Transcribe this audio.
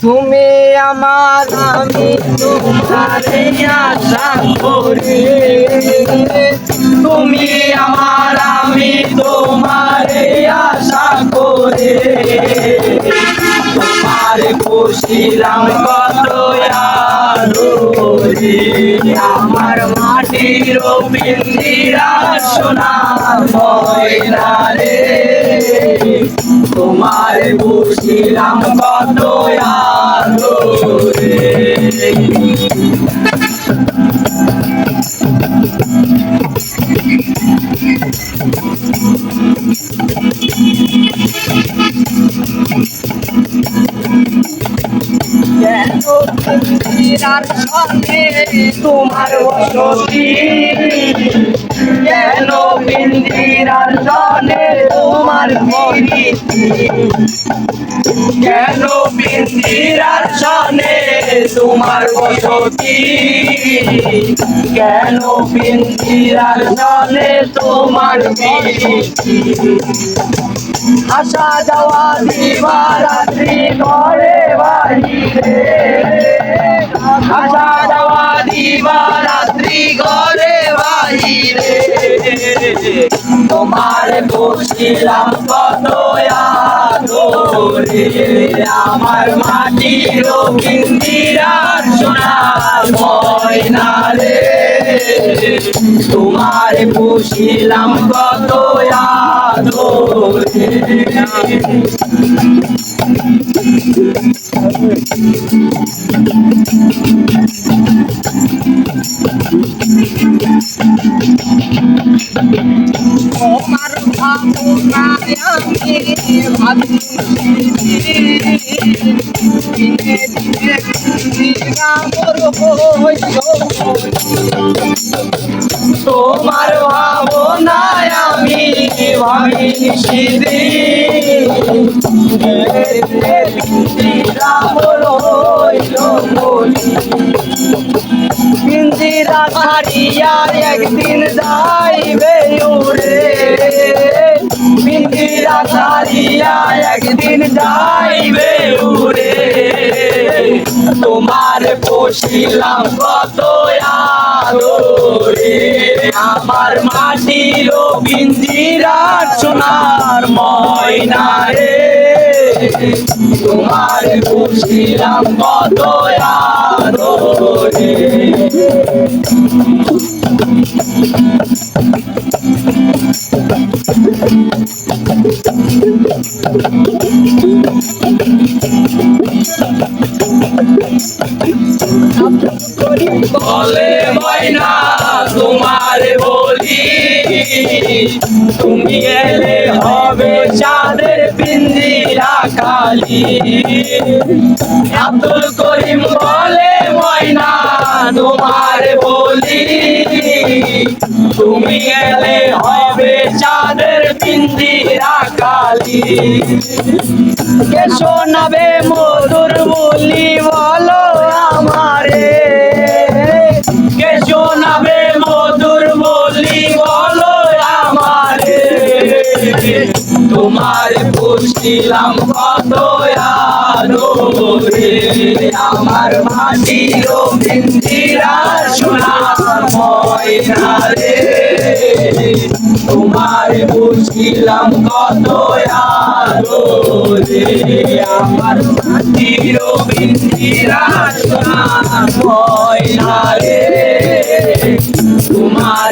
তুমি আমার, আমি তোমার আশা করি। তুমি আমার, আমি তোমার আশা করে। তোমার খুশিলাম কত আমার মাটির পিন্দিরা সোনার ময়না রে। তোমার বুঝিলাম কত আদরে তোমার বসতি? কেন সঙ্গে তোমার প্রীতি কেন পিঞ্জিরার সঙ্গে তোমার বসতি? কেন পিঞ্জিরার সঙ্গে তোমার প্রীতি আসা যাওয়া দিবা রাত্রি ঘরে বাড়িতে আসা যাওয়া দিবা রাত্রি ঘরে বাড়িতে তোমার বসিলাম কত আমার মাটির বিন্দিরা সোনার ময়না রে তোমার বসিলাম কত আদরে। ভাবনায় তোমার ভাবনায় আমি ভাবি রামর হইল বলি পিঞ্জিরা ছাড়িয়া একদিন যাইবে উড়ে পিঞ্জিরা ছাড়িয়া একদিন যাইবে উড়ে। তোমার বসিলাম কত আদরে। আমার মাটির পিঞ্জিরা সোনার ময়না রে। তোমার বসিলাম কত আদরে। বলে ময়না, তোমার বলি, তুমি এলে হবে চাঁদের পিঞ্জিরা কালি আব্দুল করিম বলে ময়না, তোমার বলি, তুমি এলে হবে চাঁদের পিঞ্জিরা কালি কে শোনাবে মধুর বলি বলো আমারে? কে শোনাবে মধুর বলি বলো আমারে? তোমার পুষিলাম কত আদরে আমার মাটির ইন্দিরা সোনার ময়না রে তোমার বুঝিলাম কত আমার মাটির ইন্দিরা সোনার ময়না